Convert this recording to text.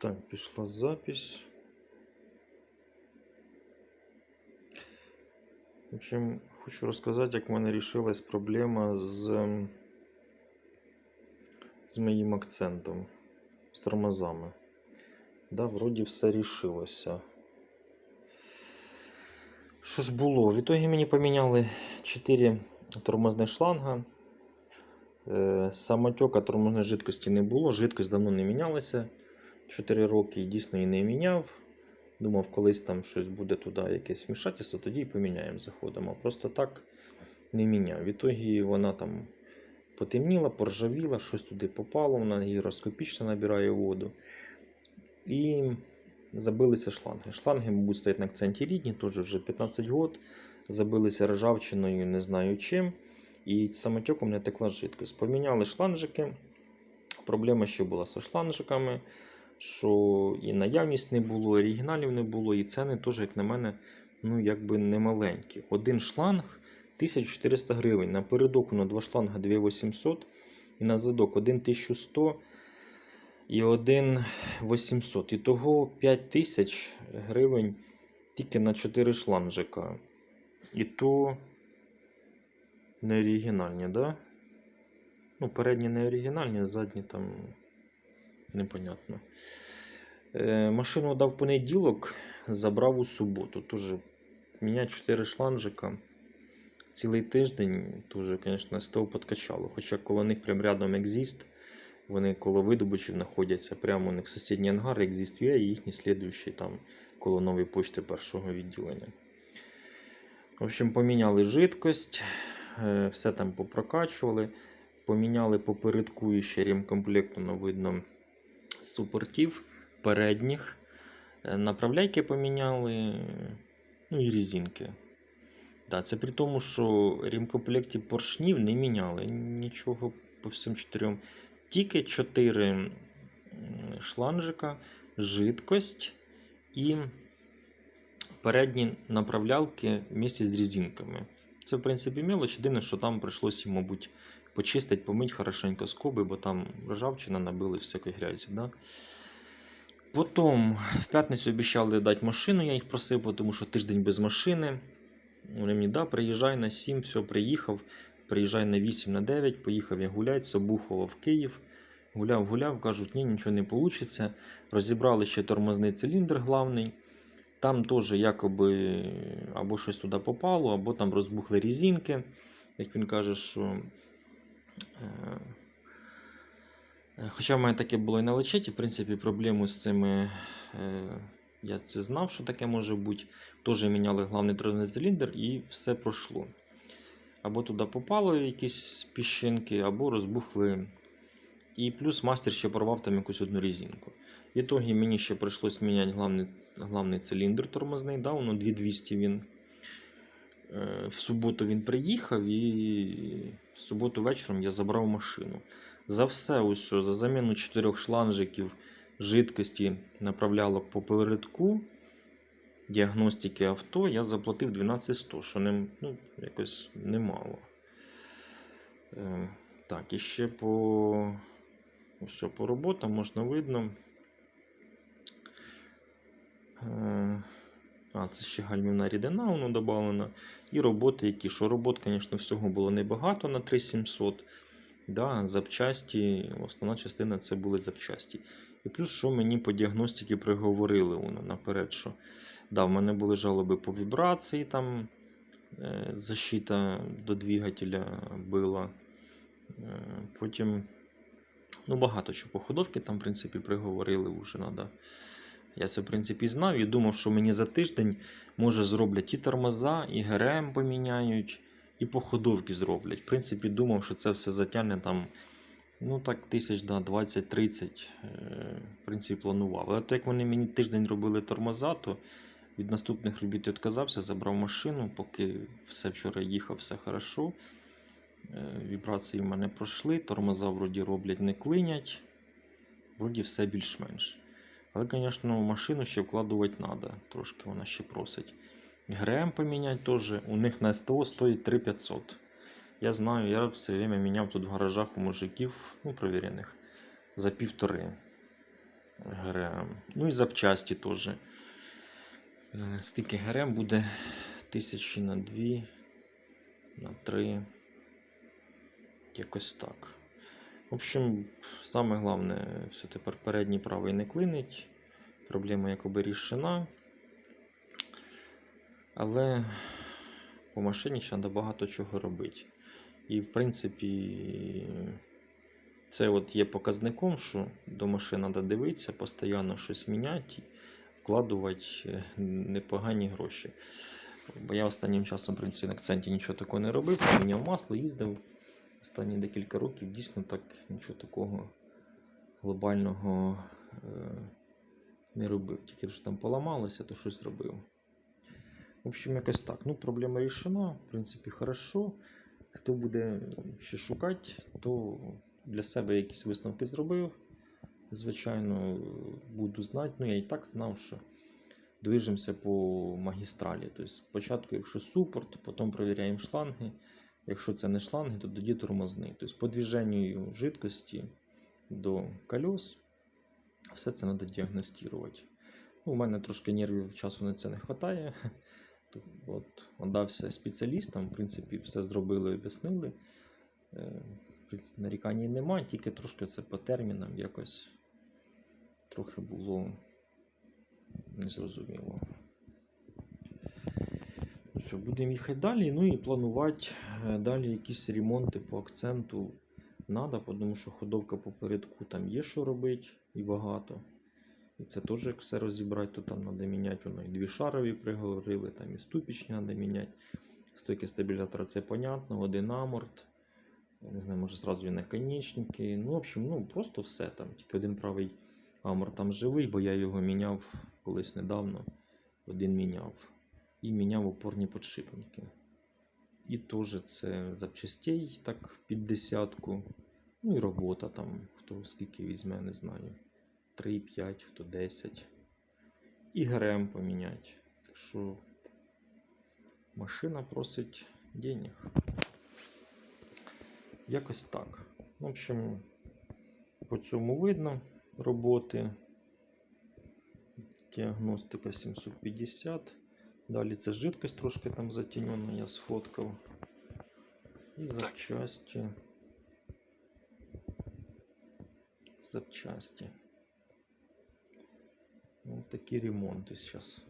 Так, пішла запись. В общем, хочу розказати, як в мене рішилась проблема з, ем, з моїм акцентом, з тормозами. Да, вроді все рішилося. Що ж було? В ітогі мені поміняли 4 тормозних шланга. Е, Самотека тормозної жидкості не було, жидкость давно не мінялася. 4 роки і дійсно її не міняв. Думав, колись там щось буде туди, якесь вмішательство, тоді і поміняємо, заходимо. Просто так не міняв. В ітогі вона там потемніла, поржавіла, щось туди попало, вона гігроскопічно набирає воду. І забилися шланги. Шланги, мабуть, стоять на акценті рідні, теж вже 15 років. Забилися ржавчиною, не знаю чим. І самотеком не текла жидкость. Поміняли шланжики. Проблема ще була зі шланжиками, що і наявність не було, оригіналів не було, і ціни теж, як на мене, ну якби не маленькі. Один шланг 1400 гривень. На передок на два шланга 2800 і на задок 1100 і 1800. І того 5000 гривень тільки на 4 шланжика. І то не оригінальні, да? Ну, передні не оригінальні, задні там непонятно. Е, машину дав понеділок, забрав у суботу. Тоже міняти 4 шланжика. Цілий тиждень дуже, звісно, СТО подкачало. Хоча коло них прям рядом екзіст. Вони коло видобичів знаходяться. Прямо у них сусідній ангар, екзіст є, і їхній слідуючий там коло нової почти першого відділення. В общем, поміняли жидкость, е, все там попрокачували. Поміняли попередку ще ремкомплекту, ну, видно, супортів передніх. Е, Направляйки поміняли, ну і резинки. Да, це при тому, що в поршнів не міняли нічого по всім чотирьом. Тільки 4 шланжика, жидкость і передні направлялки вместе з резинками. Це, в принципі, мелоч. Єдине, що там прийшлося, мабуть, почистити, помити хорошенько скоби, бо там ржавчина набилась всякої грязі. Да? Потім в п'ятницю обіцяли дати машину, я їх просив, тому що тиждень без машини. Вони мені, да, приїжджай на 7, все, приїхав. Приїжджай на 8, на 9, поїхав я гуляти з Обухова в Київ. Гуляв, гуляв, кажуть, ні, нічого не вийде. Розібрали ще тормозний циліндр главний. Там теж якоби або щось туди попало, або там розбухли резинки. Як він каже, що. Е, е, Хоча в мене таке було і на лечеті, в принципі, проблему з цими. е, Я це знав, що таке може бути. Теж міняли главний тормозний циліндр і все пройшло. Або туди попало якісь піщинки, або розбухли. І плюс мастер ще порвав там якусь одну резинку. В ітогі мені ще прийшлось міняти главний, главний циліндр тормозний, да, воно 2200 він. В суботу він приїхав і в суботу вечором я забрав машину. За все, ось, за заміну чотирьох шланжиків жидкості направлялок по передку діагностики авто я заплатив 12100, що не, ну, якось немало. Е, так, і ще по, ось по роботам можна видно. Е, А, це ще гальмівна рідина, воно додавлена. І роботи, які що робот, звісно, всього було небагато на 3700. Да, запчасті, основна частина це були запчасті. І плюс, що мені по діагностиці приговорили воно наперед, що да, в мене були жалоби по вібрації, там е, защита до двигателя била. Е, потім, ну, багато що по ходовці там, в принципі, приговорили вже надо. Я це, в принципі, знав і думав, що мені за тиждень може зроблять і тормоза, і ГРМ поміняють, і по ходовці зроблять. В принципі, думав, що це все затягне там, ну так, тисяч да, 20-30, е, в принципі, планував. Але то як вони мені тиждень робили тормоза, то від наступних робіт відказався, забрав машину, поки все вчора їхав, все хорошо. Е, Вібрації в мене пройшли, тормоза вроді роблять, не клинять. Вроді все більш-менш. Але, звісно, машину ще вкладувати треба. Трошки вона ще просить. ГРМ поміняти теж. У них на СТО стоїть 3500. Я знаю, я все время міняв тут в гаражах у мужиків, ну, провірених, за півтори. ГРМ. Ну і запчасті теж. Стільки ГРМ буде тисячі на дві, на три. Якось так. В общем, саме головне, все тепер передній правий не клинить. Проблема якоби рішена. Але по машині ще треба багато чого робити. І, в принципі, це от є показником, що до машин треба дивитися, постійно щось міняти, вкладувати е, непогані гроші. Бо я останнім часом, в принципі, на акценті нічого такого не робив, поміняв масло, їздив. Останні декілька років дійсно так нічого такого глобального е, не робив. Тільки вже там поламалося, то щось робив. В общем, якось так. Ну, проблема рішена, в принципі, хорошо. Хто буде ще шукати, то для себе якісь висновки зробив. Звичайно, буду знати. Ну, я і так знав, що движемося по магістралі. Тобто, спочатку, якщо супорт, потім перевіряємо шланги. Якщо це не шланги, то тоді тормозний. Тобто, по движенню жидкості до колес все це треба діагностувати. Ну, у мене трошки нервів часу на це не вистачає. От, отдався спеціалістам, в принципі, все зробили, об'яснили. Е, нарікань немає, тільки трошки це по термінам якось трохи було незрозуміло. Що, будемо їхати далі. Ну і планувати е, далі якісь ремонти по акценту треба, тому що ходовка попередку там є що робити і багато. І це теж як все розібрати, то там треба міняти воно і дві шарові приговорили, там і ступічні треба міняти. Стойки стабілятора це понятно, один аморт. Я не знаю, може зразу і наконечники. Ну, в общем, ну просто все там. Тільки один правий аморт там живий, бо я його міняв колись недавно. Один міняв. І міняв опорні подшипники. І теж це запчастей так під десятку. Ну і робота там, хто скільки візьме, не знаю. 3, 5, хто 10. І ГРМ поміняти. Так що машина просить денег. Якось так. В общем, по цьому видно роботи. Діагностика 750. Далі це жидкость трошки там затінена, я сфоткав. І запчасті. Запчасті. Вот такие ремонты сейчас.